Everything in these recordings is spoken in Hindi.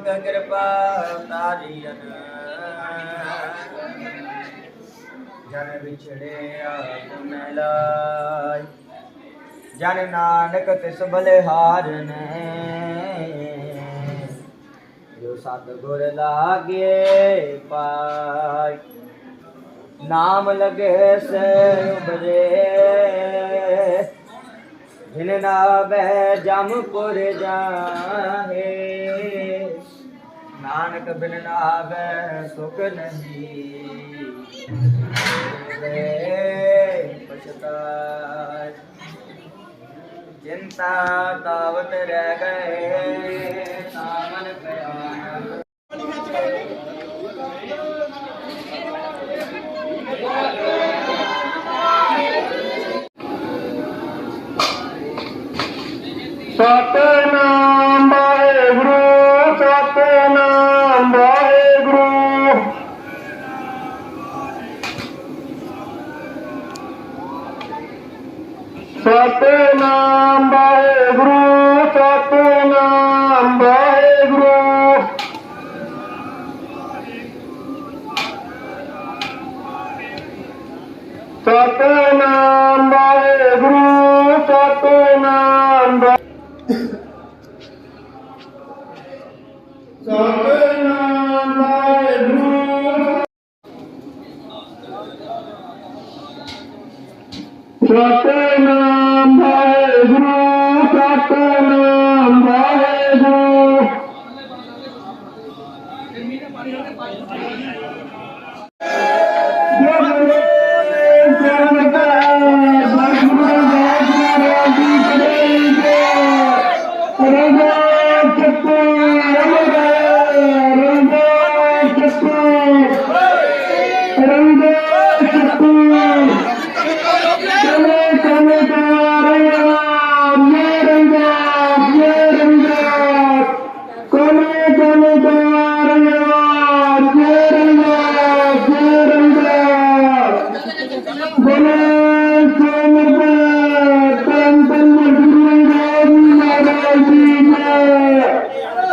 ਕਿਰਪਾ ਤਾਰੀਅਨ ਜਨ ਵਿਛੜਿਆ ਗੁਣ ਲਾਇ ਜਨ ਨਾਨਕ ਤਿਸ ਬਲਿਹਾਰਨ ਜੋ ਸਤ ਗੁਰ ਲਾਗੇ ਪਾਈ। ਨਾਮ ਲਗੇ ਸੇ ਉਬਰੇ ਜਿਨ ਨਾ ਬਹਿ ਜਮ ਜਾਹੇ। ਨਾਨਕ ਬਿਨ ਨਾਵੇ ਸੁਖ ਨਹੀਂ ਵੇ ਪਛਤਾਏ ਚਿੰਤਾ ਤਾਵਤ ਰਹਿ ਗਏ ਸਾਮਨ ਪਿਆ ਸਤਨਾਮ सतनाम है गुरु सतनाम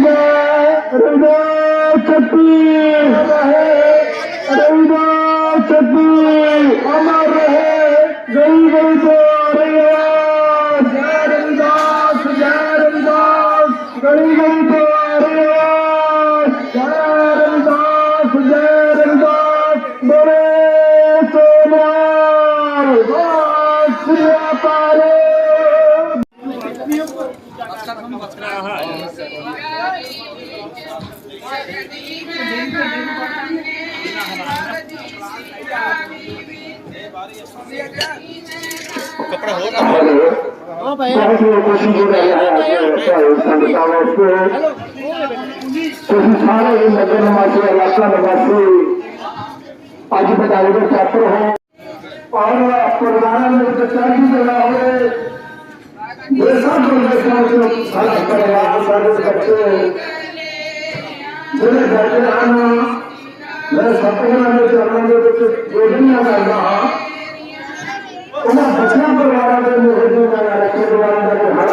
ਦਾ ਰਣਾ ਕਪੀ ਹੈ कपड़ा हो रहा है। हाँ। भाई सारे नगर निवासी इलाका निवासी। आज बताएगा छात्र हो। और पुराना में जो चार्ज लगा है। ये सब लोग हर परिवार सारे बच्चे। मेरे घर में आना मेरे सपना में जो आना जो जो भी आना रहा उन्हें बचना परिवार के मुझे जो मैंने रखे परिवार का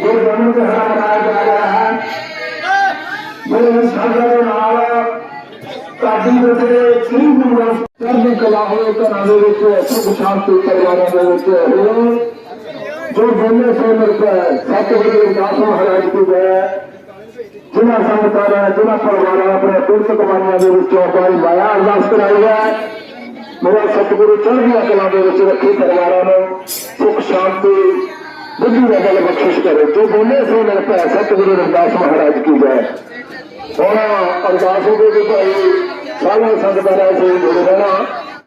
ये दोनों है। मेरे सागर नारा जो बोलने से मिलता है। है जिना परिवार अपने पुरुष कमाने के रूप माया अरदास कराई है। मेरा सतगुरु चढ़ गया कला के रखी सुख, शांति ਸੁਖ ਸ਼ਾਂਤੀ ਬੁੱਧੀ ਦਾ ਬਲ ਬਖਸ਼ਿਸ਼ ਕਰੇ ਜੋ ਬੋਲੇ ਸੋ ਮਿਲਦਾ ਸਤਿਗੁਰੂ ਰਵਿਦਾਸ ਮਹਾਰਾਜ ਕੀ ਜੈ ਹੁਣ ਅਰਦਾਸ ਹੋ ਗਈ ਭਾਈ ਸਾਰੀਆਂ ਸੰਗਤਾਂ ਦਾ ਸਹਿਯੋਗ ਜੁੜੇ ਰਹਿਣਾ